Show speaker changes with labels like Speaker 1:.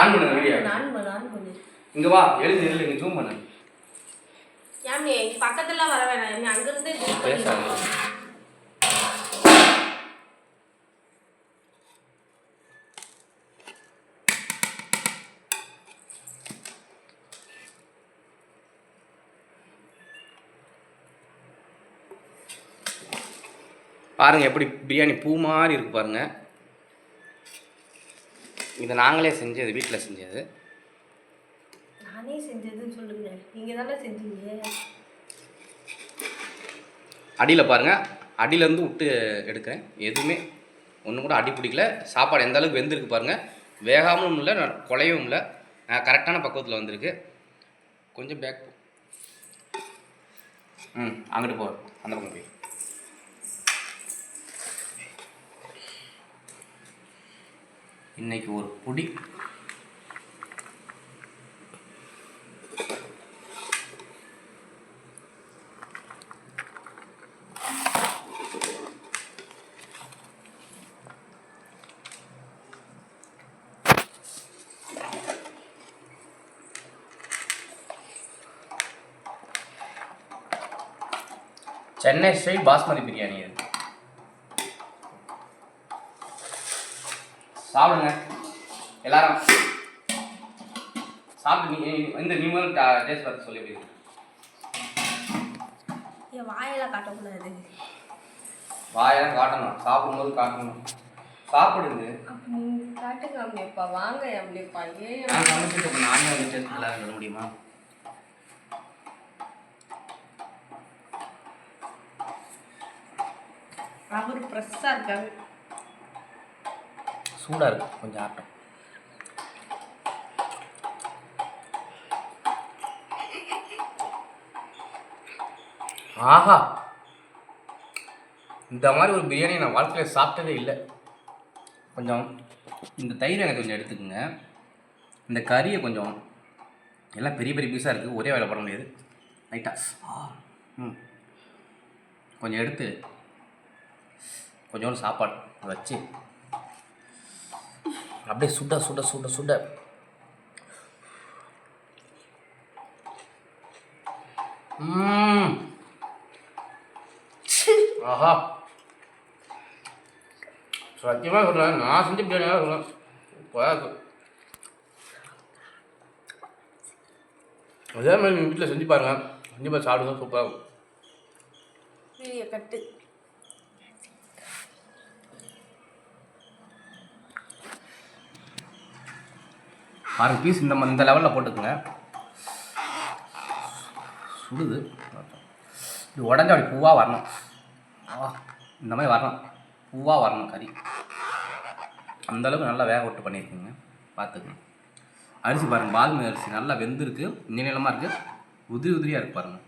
Speaker 1: On பண்ணுங்க video
Speaker 2: நான் பண்ணு ஆன் பண்ணு.
Speaker 1: இங்க வா எழுந்து எழுந்து இங்க ஜூம் பண்ணு.
Speaker 2: ஏன் பக்கத்துல வர வேணாம். நீ அங்கிருந்தே zoom பண்ணி.
Speaker 1: பேசாத.
Speaker 2: வா.
Speaker 1: பாருங்க எப்படி பிரியாணி பூ மாதிரி இருக்கு பாருங்க. இதை நாங்களே செஞ்சது வீட்டில் செஞ்சது
Speaker 2: நானே செஞ்சதுன்னு சொல்லுங்க. நீங்க தானே செஞ்சீங்க?
Speaker 1: அடியில் பாருங்க. அடியிலேருந்து விட்டு எடுக்கிறேன். எதுவுமே ஒன்றும் கூட அடி பிடிக்கல. சாப்பாடு எந்த அளவுக்கு வெந்திருக்கு பாருங்க. வேகாமலும் இல்லை குலையவும் இல்லை. கரெக்டான பக்குவத்தில் வந்திருக்கு. கொஞ்சம் பேக் ம் அங்கிட்டு போ. அந்த பக்கம் போய். இன்னைக்கு ஒரு புடி. சென்னை ஸ்டைல் பாஸ்மதி பிரியாணி இது. சாப்பிடுங்க. எல்லாரும். சாப்பிட்டு நீ இந்த நீ முதல் டேஸ்ட் பார்த்து சொல்லி போயிருங்க
Speaker 2: என் வாயெல்லாம் காட்டக்கூடாது.
Speaker 1: வாயெல்லாம் காட்டணும். சாப்பிடும்போது காட்டணும். சாப்பிடுங்க
Speaker 2: காட்டுங்க அப்படியேப்பா வாங்க அப்படியேப்பா ஏன்
Speaker 1: நான் சமைச்சிட்டு நானே வந்து டேஸ்ட் நல்லா சொல்ல முடியுமா?
Speaker 2: அவர் ஃப்ரெஷ்ஷாக இருக்காரு.
Speaker 1: சூடாக இருக்கும் கொஞ்சம் ஆட்டம். ஆஹா. இந்த மாதிரி ஒரு பிரியாணி நான் வாழ்க்கையில் சாப்பிட்டதே இல்லை. கொஞ்சம் இந்த தயிர் எனக்கு கொஞ்சம் எடுத்துக்கோங்க. இந்த கறியை கொஞ்சம் எல்லாம் பெரிய பெரிய பீஸாக இருக்குது ஒரே வேலை போட முடியாது. லைட்டாக ம். கொஞ்சம் எடுத்து கொஞ்சோண்டு சாப்பாடு வச்சு அப்படியே சுட சுட சுட சுட ஆஹா. சத்தியமாக சொல்கிறேன் நான் செஞ்ச பிரியாணியாக சொல்கிறேன் சூப்பராக அதே மாதிரி நீங்கள் வீட்டில் செஞ்சு பாருங்கள் செஞ்சு பார்த்து சாப்பிடுங்க சூப்பராக இருக்கும். ஆறு பீஸ் இந்த இந்த லெவலில் போட்டுக்கோங்க. சுடுது. இது உடஞ்சி அப்படி பூவாக வரணும். இந்த மாதிரி வரணும். பூவாக வரணும் கறி. அந்த அளவுக்கு நல்லா வேக விட்டு பண்ணியிருக்குங்க. பார்த்துக்கணும் அரிசி பாருங்கள் பாதுமதி அரிசி நல்லா வெந்திருக்கு நீளமாக இருக்குது உதிரி உதிரியாக இருக்குது பாருங்கள்